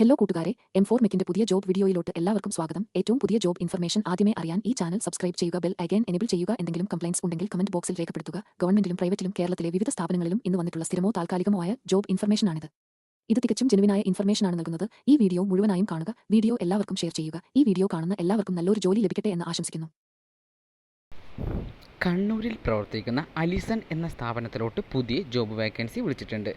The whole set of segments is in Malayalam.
ഹലോ കൂട്ടുകാരെ എം ഫോർ മെക്കിന്റെ പുതിയ ജോബ് വീഡിയോയിലോട്ട് എല്ലാവർക്കും സ്വാഗതം. ഏറ്റവും പുതിയ ജോബ് ഇൻഫർമേഷൻ ആദ്യമേ അറിയാൻ ഈ ചാനൽ സബ്സ്ക്രൈബ് ചെയ്യുക ബെൽ അഗൈൻ എനേബിൾ ചെയ്യുക എന്തെങ്കിലും കംപ്ലൈൻസ് ഉണ്ടെങ്കിൽ കമന്റ് ബോക്സിൽ രേഖപ്പെടുത്തുക. ഗവൺമെന്റിലും പ്രൈവറ്റിലും കേരളത്തിലെ വിവിധ സ്ഥാപനങ്ങളിലും ഇന്ന് വന്നിട്ടുള്ള സ്ഥിരമോ താൽക്കാലികമോ ആയ ജോബ് ഇൻഫർമേഷനാണിത്. ഇത് തികച്ചും ജെനുവിനായ ഇൻഫർമേഷനാണ് നൽകുന്നത്. ഈ വീഡിയോ മുഴുവനായും കാണുക വീഡിയോ എല്ലാവർക്കും ഷെയർ ചെയ്യുക. ഈ വീഡിയോ കാണുന്ന എല്ലാവർക്കും നല്ലൊരു ജോലി ലഭിക്കട്ടെ എന്ന് ആശംസിക്കുന്നു. കണ്ണൂരിൽ പ്രവർത്തിക്കുന്ന അലിസൺ എന്ന സ്ഥാപനത്തിലോട്ട് പുതിയ ജോബ് വേക്കൻസി വിളിച്ചിട്ടുണ്ട്.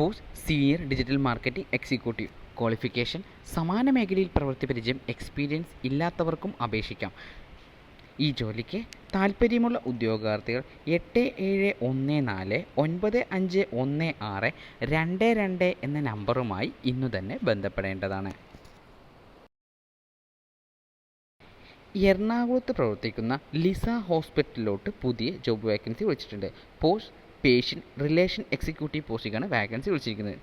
Post senior digital marketing executive. Qualification സമാന മേഖലയിൽ പ്രവൃത്തി പരിചയം എക്സ്പീരിയൻസ് ഇല്ലാത്തവർക്കും അപേക്ഷിക്കാം. ഈ ജോലിക്ക് താൽപ്പര്യമുള്ള ഉദ്യോഗാർത്ഥികൾ എട്ട് ഏഴ് ഒന്ന് നാല് ഒൻപത് അഞ്ച് ഒന്ന് ആറ് രണ്ട് രണ്ട് എന്ന നമ്പറുമായി ഇന്നു തന്നെ ബന്ധപ്പെടേണ്ടതാണ്. എറണാകുളത്ത് പ്രവർത്തിക്കുന്ന ലിസ ഹോസ്പിറ്റലിലോട്ട് പുതിയ ജോബ് വേക്കൻസി വിളിച്ചിട്ടുണ്ട്. പോസ്റ്റ് പേഷ്യൻ റിലേഷൻ എക്സിക്യൂട്ടീവ് പോസ്റ്റിക്കാണ് വേക്കൻസി വിളിച്ചിരിക്കുന്നത്.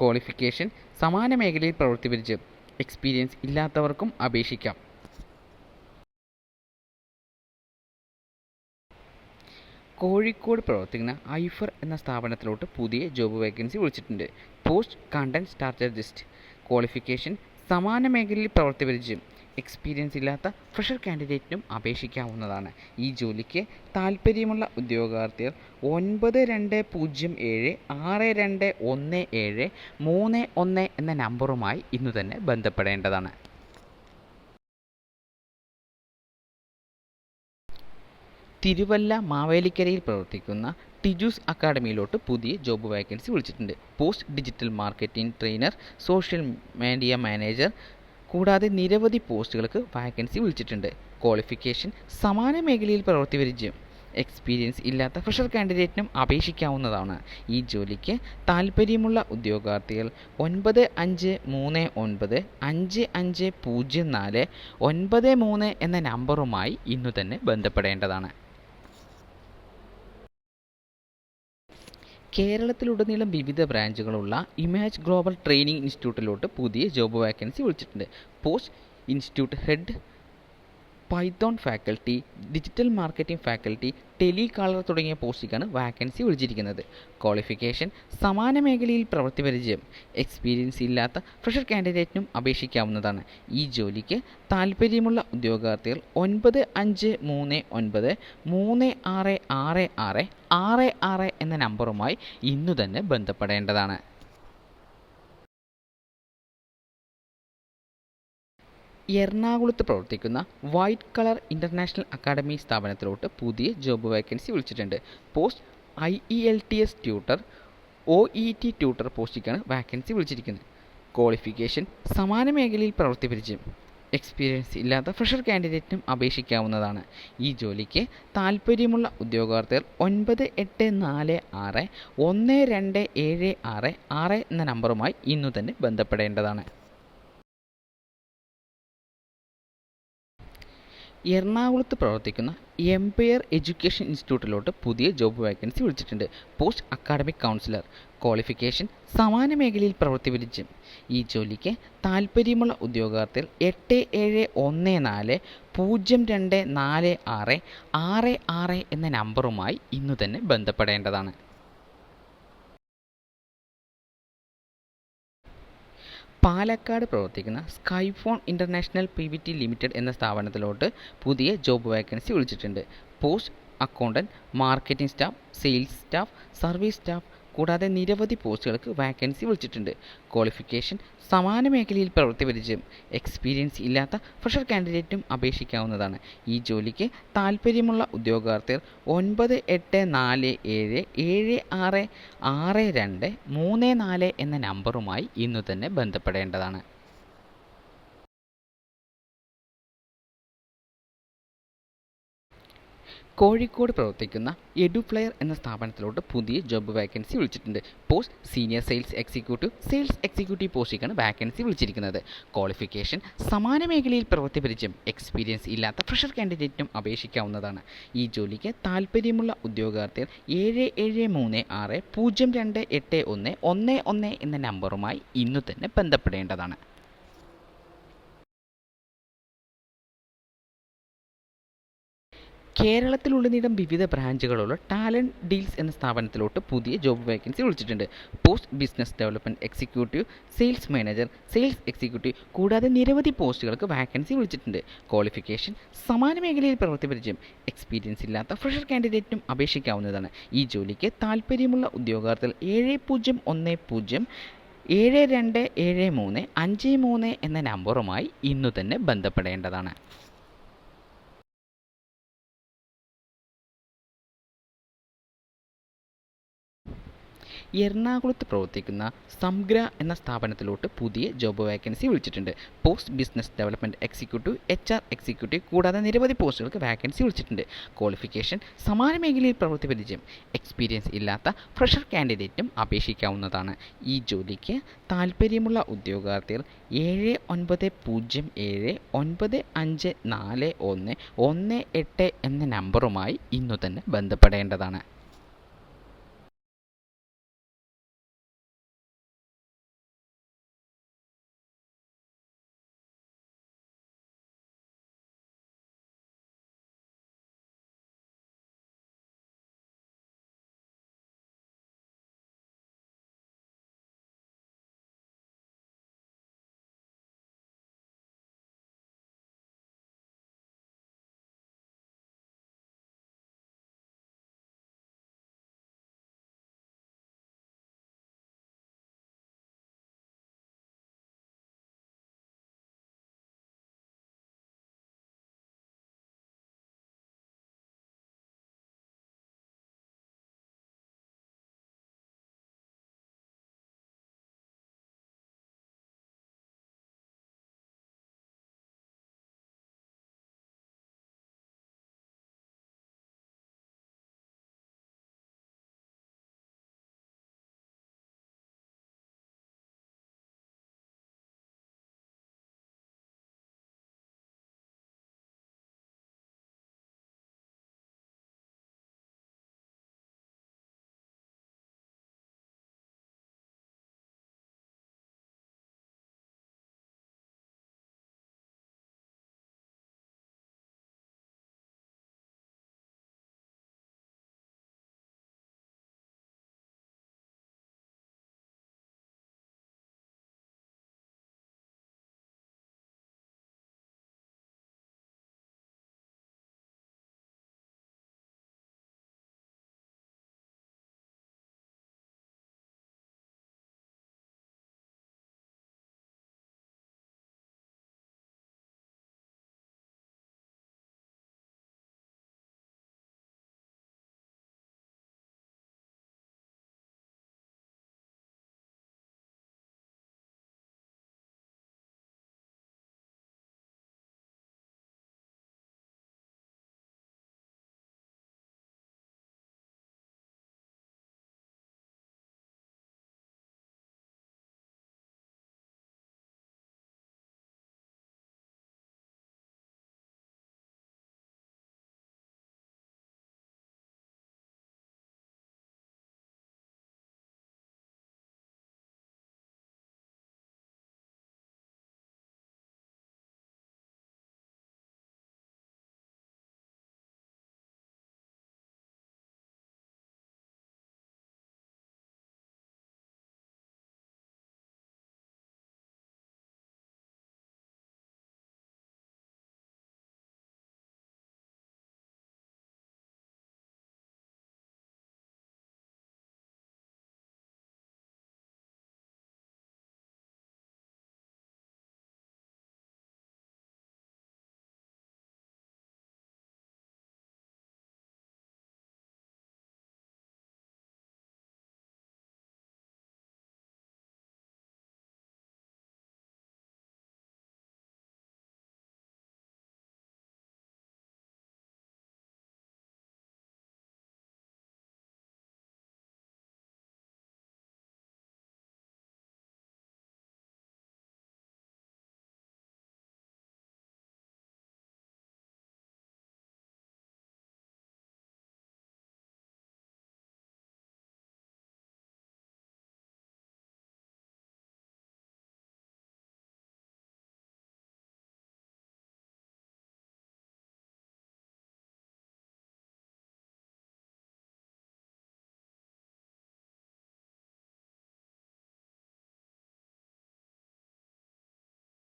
ക്വാളിഫിക്കേഷൻ സമാന മേഖലയിൽ പ്രവർത്തിപ്പിച്ച് എക്സ്പീരിയൻസ് ഇല്ലാത്തവർക്കും അപേക്ഷിക്കാം. കോഴിക്കോട് പ്രവർത്തിക്കുന്ന ഐഫർ എന്ന സ്ഥാപനത്തിലോട്ട് പുതിയ ജോബ് വേക്കൻസി വിളിച്ചിട്ടുണ്ട്. പോസ്റ്റ് കണ്ടന്റ് സ്ട്രാറ്റജിസ്റ്റ് ക്വാളിഫിക്കേഷൻ സമാന മേഖലയിൽ പ്രവർത്തി പരിചയം എക്സ്പീരിയൻസ് ഇല്ലാത്ത ഫ്രഷർ കാൻഡിഡേറ്റിനും അപേക്ഷിക്കാവുന്നതാണ്. ഈ ജോലിക്ക് താൽപ്പര്യമുള്ള ഉദ്യോഗാർത്ഥികൾ ഒൻപത് രണ്ട് പൂജ്യം ഏഴ് ആറ് രണ്ട് ഒന്ന് ഏഴ് മൂന്ന് ഒന്ന് എന്ന നമ്പറുമായി ഇന്നു തന്നെ ബന്ധപ്പെടേണ്ടതാണ്. തിരുവല്ല മാവേലിക്കരയിൽ പ്രവർത്തിക്കുന്ന ടിജൂസ് അക്കാഡമിയിലോട്ട് പുതിയ ജോബ് വാക്കൻസി വിളിച്ചിട്ടുണ്ട്. Post digital marketing trainer social media manager കൂടാതെ നിരവധി പോസ്റ്റുകൾക്ക് വാക്കൻസി വിളിച്ചിട്ടുണ്ട്. ക്വാളിഫിക്കേഷൻ സമാന മേഖലയിൽ പ്രവൃത്തി പരിചയം എക്സ്പീരിയൻസ് ഇല്ലാത്ത ഫ്രഷർ കാൻഡിഡേറ്റിനും അപേക്ഷിക്കാവുന്നതാണ്. ഈ ജോലിക്ക് താൽപ്പര്യമുള്ള ഉദ്യോഗാർത്ഥികൾ ഒൻപത് അഞ്ച് മൂന്ന് ഒൻപത് അഞ്ച് അഞ്ച് പൂജ്യം നാല് ഒൻപത് മൂന്ന് എന്ന നമ്പറുമായി ഇന്നു തന്നെ ബന്ധപ്പെടേണ്ടതാണ്. കേരളത്തിലുടനീളം വിവിധ ബ്രാഞ്ചുകളുള്ള ഇമാജ് ഗ്ലോബൽ ട്രെയിനിങ് ഇൻസ്റ്റിറ്റ്യൂട്ടിലോട്ട് പുതിയ ജോബ് വാക്കൻസി വിളിച്ചിട്ടുണ്ട്. Post institute head python faculty digital marketing faculty telecaller തുടങ്ങിയ പോസ്റ്റിക്കാണ് വാക്കൻസി വിളിച്ചിരിക്കുന്നത്. ക്വാളിഫിക്കേഷൻ സമാന മേഖലയിൽ പ്രവൃത്തി പരിചയം. എക്സ്പീരിയൻസ് ഇല്ലാത്ത ഫ്രഷർ കാൻഡിഡേറ്റിനും അപേക്ഷിക്കാവുന്നതാണ്. ഈ ജോലിക്ക് താൽപ്പര്യമുള്ള ഉദ്യോഗാർത്ഥികൾ ഒൻപത് അഞ്ച് മൂന്ന് ഒൻപത് മൂന്ന് ആറ് ആറ് ആറ് ആറ് ആറ് എന്ന നമ്പറുമായി ഇന്നു തന്നെ ബന്ധപ്പെടേണ്ടതാണ്. എറണാകുളത്ത് പ്രവർത്തിക്കുന്ന വൈറ്റ് കളർ ഇന്റർനാഷണൽ അക്കാഡമി സ്ഥാപനത്തിലോട്ട് പുതിയ ജോബ് വേക്കൻസി വിളിച്ചിട്ടുണ്ട്. Post I E L T S tutor O E T tutor പോസ്റ്റിലേക്കാണ് vacancy വിളിച്ചിരിക്കുന്നത്. ക്വാളിഫിക്കേഷൻ സമാന മേഖലയിൽ പ്രവൃത്തി പരിചയം എക്സ്പീരിയൻസ് ഇല്ലാത്ത ഫ്രഷർ കാൻഡിഡേറ്റിനും അപേക്ഷിക്കാവുന്നതാണ്. ഈ ജോലിക്ക് താൽപ്പര്യമുള്ള ഉദ്യോഗാർത്ഥികൾ ഒൻപത് എട്ട് നാല് ആറ് ഒന്ന് രണ്ട് ഏഴ് ആറ് ആറ് എന്ന നമ്പറുമായി ഇന്നു തന്നെ ബന്ധപ്പെടേണ്ടതാണ്. എറണാകുളത്ത് പ്രവർത്തിക്കുന്ന എംപയർ എഡ്യൂക്കേഷൻ ഇൻസ്റ്റിറ്റ്യൂട്ടിലോട്ട് പുതിയ ജോബ് വാക്കൻസി വിളിച്ചിട്ടുണ്ട്. പോസ്റ്റ് അക്കാഡമിക് കൗൺസിലർ ക്വാളിഫിക്കേഷൻ സമാന മേഖലയിൽ പ്രവൃത്തി പരിചയം ഈ ജോലിക്ക് താൽപ്പര്യമുള്ള ഉദ്യോഗാർത്ഥികൾ എട്ട് ഏഴ് ഒന്ന് നാല് പൂജ്യം രണ്ട് നാല് ആറ് ആറ് ആറ് എന്ന നമ്പറുമായി ഇന്നു തന്നെ ബന്ധപ്പെടേണ്ടതാണ്. പാലക്കാട് പ്രവർത്തിക്കുന്ന Skyfone international P V T limited എന്ന സ്ഥാപനത്തിലോട്ട് പുതിയ ജോബ് വേക്കൻസി വിളിച്ചിട്ടുണ്ട്. Post accountant marketing staff sales staff service staff കൂടാതെ നിരവധി പോസ്റ്റുകൾക്ക് വാക്കൻസി വിളിച്ചിട്ടുണ്ട്. ക്വാളിഫിക്കേഷൻ സമാന മേഖലയിൽ പ്രവൃത്തി പരിചയം എക്സ്പീരിയൻസ് ഇല്ലാത്ത ഫ്രഷർ കാൻഡിഡേറ്റും അപേക്ഷിക്കാവുന്നതാണ്. ഈ ജോലിക്ക് താൽപ്പര്യമുള്ള ഉദ്യോഗാർത്ഥികൾ ഒൻപത് എട്ട് നാല് ഏഴ് ഏഴ് ആറ് ആറ് രണ്ട് മൂന്ന് നാല് എന്ന നമ്പറുമായി ഇന്നു തന്നെ ബന്ധപ്പെടേണ്ടതാണ്. കോഴിക്കോട് പ്രവർത്തിക്കുന്ന എഡുപ്ലെയർ എന്ന സ്ഥാപനത്തിലോട്ട് പുതിയ ജോബ് വാക്കൻസി വിളിച്ചിട്ടുണ്ട്. Post senior sales executive sales executive പോസ്റ്റിലേക്കാണ് vacancy വിളിച്ചിരിക്കുന്നത്. ക്വാളിഫിക്കേഷൻ സമാന മേഖലയിൽ പ്രവൃത്തി എക്സ്പീരിയൻസ് ഇല്ലാത്ത ഫ്രഷർ കാൻഡിഡേറ്റിനും അപേക്ഷിക്കാവുന്നതാണ്. ഈ ജോലിക്ക് താൽപ്പര്യമുള്ള ഉദ്യോഗാർത്ഥികൾ ഏഴ് ഏഴ് മൂന്ന് ആറ് പൂജ്യം രണ്ട് എട്ട് ഒന്ന് ഒന്ന് ഒന്ന് എന്ന നമ്പറുമായി ഇന്നു തന്നെ ബന്ധപ്പെടേണ്ടതാണ്. കേരളത്തിലുടനീളം വിവിധ ബ്രാഞ്ചുകളുള്ള ടാലന്റ് ഡീൽസ് എന്ന സ്ഥാപനത്തിലോട്ട് പുതിയ ജോബ് വേക്കൻസി വിളിച്ചിട്ടുണ്ട്. Post business development executive sales manager sales executive കൂടാതെ നിരവധി പോസ്റ്റുകൾക്ക് വാക്കൻസി വിളിച്ചിട്ടുണ്ട്. ക്വാളിഫിക്കേഷൻ സമാന മേഖലയിൽ പ്രവൃത്തി പരിചയം എക്സ്പീരിയൻസ് ഇല്ലാത്ത ഫ്രഷർ കാൻഡിഡേറ്റിനും അപേക്ഷിക്കാവുന്നതാണ്. ഈ ജോലിക്ക് താൽപ്പര്യമുള്ള ഉദ്യോഗാർത്ഥികൾ ഏഴ് പൂജ്യം ഒന്ന് പൂജ്യം ഏഴ് രണ്ട് ഏഴ് മൂന്ന് അഞ്ച് മൂന്ന് എന്ന നമ്പറുമായി ഇന്നു തന്നെ ബന്ധപ്പെടേണ്ടതാണ്. എറണാകുളത്ത് പ്രവർത്തിക്കുന്ന സംഗ്ര എന്ന സ്ഥാപനത്തിലോട്ട് പുതിയ ജോബ് വാക്കൻസി വിളിച്ചിട്ടുണ്ട്. Post business development executive H R executive കൂടാതെ നിരവധി പോസ്റ്റുകൾക്ക് വാക്കൻസി വിളിച്ചിട്ടുണ്ട്. ക്വാളിഫിക്കേഷൻ സമാന മേഖലയിൽ പ്രവൃത്തി പരിചയം എക്സ്പീരിയൻസ് ഇല്ലാത്ത ഫ്രഷർ കാൻഡിഡേറ്റും അപേക്ഷിക്കാവുന്നതാണ്. ഈ ജോലിക്ക് താൽപ്പര്യമുള്ള ഉദ്യോഗാർത്ഥികൾ ഏഴ് ഒൻപത് പൂജ്യം ഏഴ് ഒൻപത് അഞ്ച് നാല് ഒന്ന് ഒന്ന് എട്ട് എന്ന നമ്പറുമായി ഇന്നു തന്നെ ബന്ധപ്പെടേണ്ടതാണ്.